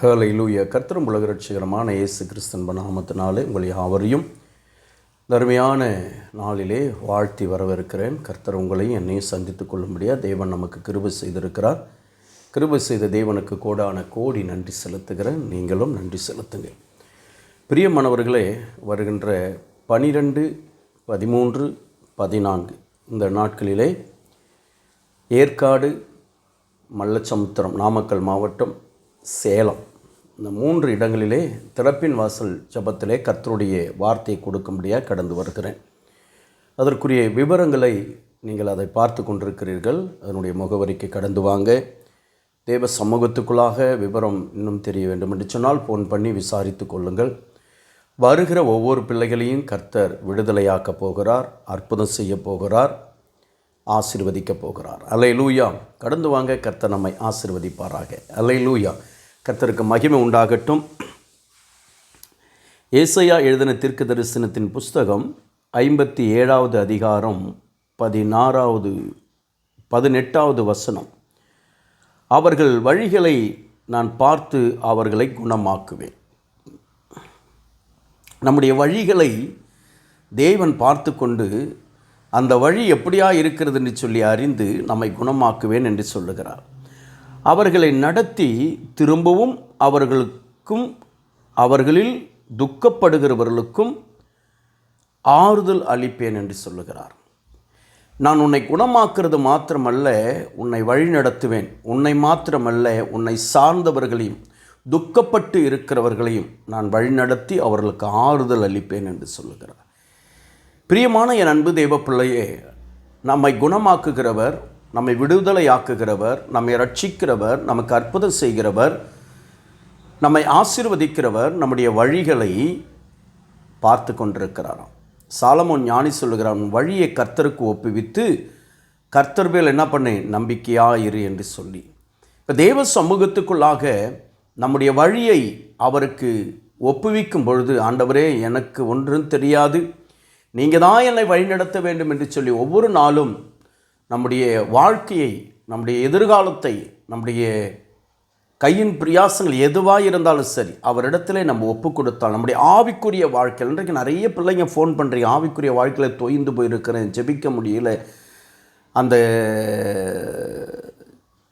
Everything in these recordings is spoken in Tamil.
ஹலை லூயா கர்த்தரும் உலக ரட்சிகரமான இயேசு கிறிஸ்தன் நாமத்தினாலே உங்களை யாவரையும் தருமையான நாளிலே வாழ்த்தி வரவிருக்கிறேன் கர்த்தர் உங்களையும் என்னையும் சந்தித்து கொள்ளும்படியாக தேவன் நமக்கு கிருபை செய்திருக்கிறார். கிருபை செய்த தேவனுக்கு கோடான கோடி நன்றி செலுத்துகிறேன். நீங்களும் நன்றி செலுத்துங்க பிரியமானவர்களே வருகின்ற பனிரெண்டு பதிமூன்று பதினான்கு இந்த நாட்களிலே ஏற்காடு மல்லச்சமுத்திரம் நாமக்கல் மாவட்டம் சேலம். இந்த மூன்று இடங்களிலே திறப்பின் வாசல் ஜபத்திலே கர்த்தருடைய வார்த்தையை கொடுக்கும்படியாக கடந்து வருகிறேன். அதற்குரிய விவரங்களை நீங்கள் அதை பார்த்து கொண்டிருக்கிறீர்கள். அதனுடைய முகவரிக்கு கடந்து வாங்க. தேவ சமூகத்துக்குள்ளாக விவரம் இன்னும் தெரிய வேண்டும் என்று சொன்னால் ஃபோன் பண்ணி விசாரித்து கொள்ளுங்கள். வருகிற ஒவ்வொரு பிள்ளைகளையும் கர்த்தர் விடுதலையாக்கப் போகிறார் அற்புதம் செய்ய போகிறார் ஆசிர்வதிக்கப் போகிறார். அலை லூயா கடந்து வாங்க கர்த்தர் நம்மை ஆசிர்வதிப்பாராக. அலை லூயா கர்த்தருக்கு மகிமை உண்டாகட்டும். ஏசையா எழுதின தீர்க்க தரிசனத்தின் புஸ்தகம் ஐம்பத்தி ஏழாவது அதிகாரம் பதினாறாவது பதினெட்டாவது வசனம். அவர்கள் வழிகளை நான் பார்த்து அவர்களை குணமாக்குவேன். நம்முடைய வழிகளை தேவன் பார்த்து கொண்டு அந்த வழி எப்படியா இருக்கிறதுன்னு சொல்லி அறிந்து நம்மை குணமாக்குவேன் என்று சொல்லுகிறார். அவர்களை நடத்தி திரும்பவும் அவர்களுக்கும் அவர்களில் துக்கப்படுகிறவர்களுக்கும் ஆறுதல் அளிப்பேன் என்று சொல்லுகிறார். நான் உன்னை குணமாக்குறது மாத்திரமல்ல உன்னை வழி நடத்துவேன். உன்னை மாத்திரமல்ல உன்னை சார்ந்தவர்களையும் துக்கப்பட்டு இருக்கிறவர்களையும் நான் வழிநடத்தி அவர்களுக்கு ஆறுதல் அளிப்பேன் என்று சொல்லுகிறார். பிரியமான என் அன்பு தெய்வ பிள்ளையே நம்மை குணமாக்குகிறவர் நம்மை விடுதலையாக்குகிறவர் நம்மை ரட்சிக்கிறவர் நமக்கு அற்புதம் செய்கிறவர் நம்மை ஆசீர்வதிக்கிறவர் நம்முடைய வழிகளை பார்த்து கொண்டிருக்கிறாராம். சாலமோன் ஞானி சொல்லுகிறான் வழியை கர்த்தருக்கு ஒப்புவித்து கர்த்தர் மேல் என்ன பண்ணு? நம்பிக்கையாயிரு என்று சொல்லி. இப்போ தேவ சமூகத்துக்குள்ளாக நம்முடைய வழியை அவருக்கு ஒப்புவிக்கும் பொழுது ஆண்டவரே எனக்கு ஒன்றும் தெரியாது. நீங்கள் தான் என்னை வழிநடத்த வேண்டும் என்று சொல்லி ஒவ்வொரு நாளும் நம்முடைய வாழ்க்கையை நம்முடைய எதிர்காலத்தை நம்முடைய கையின் பிரியாசங்கள் எதுவாக இருந்தாலும் சரி அவரிடத்துல நம்ம ஒப்பு கொடுத்தால் நம்முடைய ஆவிக்குரிய வாழ்க்கையில் இன்றைக்கு நிறைய பிள்ளைங்க ஃபோன் பண்ணுறீங்க ஆவிக்குரிய வாழ்க்கையில் தொய்ந்து போயிருக்கிறேன் ஜெபிக்க முடியல. அந்த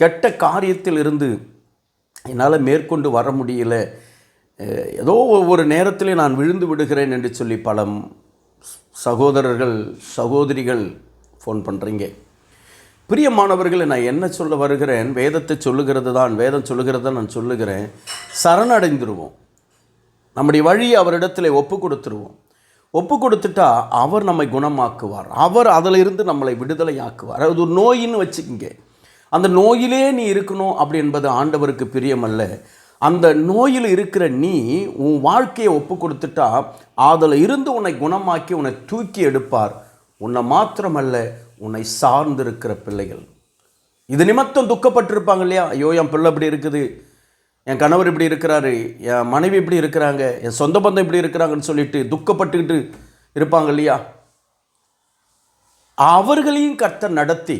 கெட்ட காரியத்தில் இருந்து என்னால் மேற்கொண்டு வர முடியல. ஏதோ ஒவ்வொரு நேரத்திலே நான் விழுந்து விடுகிறேன் என்று சொல்லி பல சகோதரர்கள் சகோதரிகள் ஃபோன் பண்ணுறீங்க பிரியமானவர்களை நான் என்ன சொல்ல வருகிறேன்? வேதத்தை சொல்லுகிறது தான் வேதம் சொல்லுகிறத நான் சொல்லுகிறேன். சரணடைந்துருவோம். நம்முடைய வழியை அவரிடத்தில் ஒப்பு கொடுத்துருவோம். ஒப்பு கொடுத்துட்டா அவர் நம்மை குணமாக்குவார். அவர் அதிலிருந்து நம்மளை விடுதலையாக்குவார். அது ஒரு நோயின்னு வச்சுக்கோங்க. அந்த நோயிலே நீ இருக்கணும் அப்படி என்பது ஆண்டவருக்கு பிரியமல்ல. அந்த நோயில் இருக்கிற நீ உன் வாழ்க்கையை ஒப்பு கொடுத்துட்டா அதில் இருந்து உன்னை குணமாக்கி உன்னை தூக்கி எடுப்பார். உன்னை மாத்திரமல்ல உன்னை சார்ந்திருக்கிற பிள்ளைகள். இது நிமித்தம் துக்கப்பட்டிருப்பாங்க இல்லையா? ஐயோ என் பிள்ளை இப்படி இருக்குது. என் கணவர் இப்படி இருக்கிறாரு. என் மனைவி இப்படி இருக்கிறாங்க. என் சொந்த பந்தம் இப்படி இருக்கிறாங்கன்னு சொல்லிட்டு துக்கப்பட்டுக்கிட்டு இருப்பாங்க இல்லையா? அவர்களையும் கர்த்தர் நடத்தி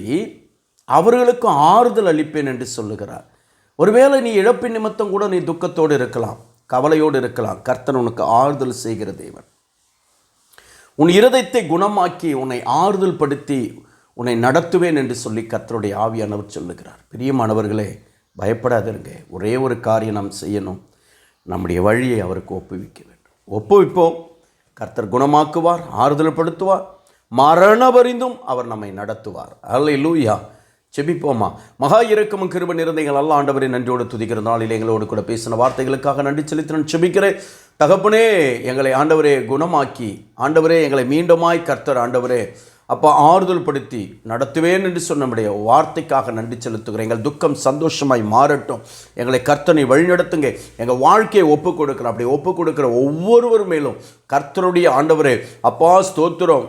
அவர்களுக்கும் ஆறுதல் அளிப்பேன் என்று சொல்லுகிறார். ஒருவேளை நீ இழப்பின் நிமித்தம் கூட நீ துக்கத்தோடு இருக்கலாம் கவலையோடு இருக்கலாம். கர்த்தன் உனக்கு ஆறுதல் செய்கிற தேவன். உன் இருதயத்தை குணமாக்கி உன்னை ஆறுதல் படுத்தி உன்னை நடத்துவேன் என்று சொல்லி கர்த்தருடைய ஆவியானவர் சொல்லுகிறார். பிரியமானவர்களே பயப்படாதிருங்க. ஒரே ஒரு காரியம் நாம் செய்யணும். நம்முடைய வழியை அவருக்கு ஒப்புவிக்க வேண்டும். ஒப்புவிப்போம். கர்த்தர் குணமாக்குவார் ஆறுதல் படுத்துவார் மரண பரிந்தும் அவர் நம்மை நடத்துவார். அல்ல லூயா செபிப்போமா மகா இறக்கமும் கிருப நிறந்தைகள் அல்ல ஆண்டவரை நன்றியோடு துதிக்கிற நாளில் எங்களோடு கூட பேசின வார்த்தைகளுக்காக நன்றி செலுத்தி நான் செபிக்கிறேன் தகப்பனே எங்களை ஆண்டவரே குணமாக்கி ஆண்டவரே எங்களை மீண்டுமாய் கர்த்தர் ஆண்டவரே அப்போ ஆறுதல் படுத்தி நடத்துவேன் என்று சொன்னமுடைய வார்த்தைக்காக நன்றி செலுத்துகிறேன். எங்கள் துக்கம் சந்தோஷமாய் மாறட்டும். எங்களை கர்த்தனை வழிநடத்துங்க. எங்கள் வாழ்க்கையை ஒப்பு கொடுக்குறோம் அப்படி ஒப்பு கொடுக்குற ஒவ்வொருவர் மேலும் கர்த்தருடைய ஆண்டவரே அப்பா ஸ்தோத்திரம்.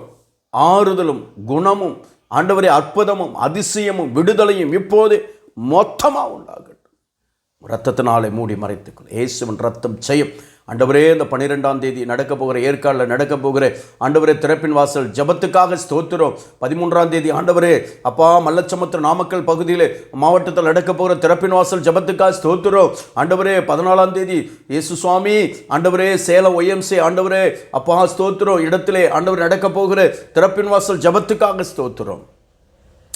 ஆறுதலும் குணமும் ஆண்டவரே அற்புதமும் அதிசயமும் விடுதலையும் இப்போது மொத்தமாக உண்டாகட்டும். ரத்தத்தினாலே மூடி மறைத்துக்கொள். இயேசுவின் ரத்தம் செய்யும் ஆண்டவரே இந்த பன்னிரெண்டாம் தேதி நடக்க போகிற ஏற்காடில் நடக்க போகிற ஆண்டவரே திறப்பின் வாசல் ஜபத்துக்காக ஸ்தோத்திரம். பதிமூன்றாம் தேதி ஆண்டவரே அப்பா மல்லச்சமுத்திர நாமக்கல் பகுதியில் மாவட்டத்தில் நடக்க போகிற திறப்பின் வாசல் ஜபத்துக்காக ஸ்தோத்திரம். ஆண்டவரே பதினாலாம் தேதி இயேசு சுவாமி ஆண்டவரே சேலம் ஒய்எம்சி ஆண்டவரே அப்பா ஸ்தோத்திரம். இடத்திலே ஆண்டவர் நடக்க போகிற திறப்பின் வாசல் ஜபத்துக்காக ஸ்தோத்திரம்.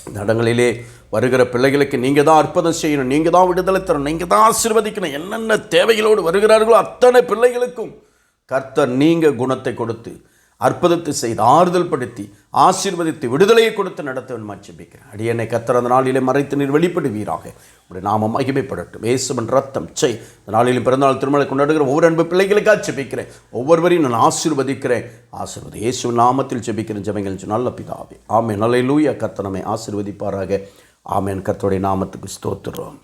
இந்த இடங்களிலே வருகிற பிள்ளைகளுக்கு நீங்கள் தான் அற்புதம் செய்யணும் நீங்கள் தான் விடுதலை தரணும் நீங்கள் தான் ஆசீர்வதிக்கணும். என்னென்ன தேவைகளோடு வருகிறார்களோ அத்தனை பிள்ளைகளுக்கும் கர்த்தர் நீங்கள் குணத்தை கொடுத்து அற்புதத்தை செய்து ஆறுதல் படுத்தி ஆசீர்வதித்து விடுதலையை கொடுத்து நடத்த வேணுமா ஜெபிக்கிறேன் அடியனை கர்த்தர் அந்த நாளிலே மறைத்து நீர் வெளிப்படுவீராக. உடைய நாமம் மகிமைப்படட்டும். இயேசுவின் ரத்தம் செய். இந்த நாளிலும் பிறந்தநாள் திருமலை கொண்டாடுகிற ஒவ்வொரு அன்பு பிள்ளைகளுக்காக ஜெபிக்கிறேன். ஒவ்வொருவரையும் நான் ஆசீர்வதிக்கிறேன். ஆசீர்வதி இயேசு நாமத்தில் ஜெபிக்கிறேன் ஜெபங்கள் நல்ல பிதாவே. ஆமே நல்ல லூயா கத்தனமே ஆசீர்வதிப்பாராக. ஆமேன். கத்தோடைய நாமத்துக்கு ஸ்தோத்திரம்.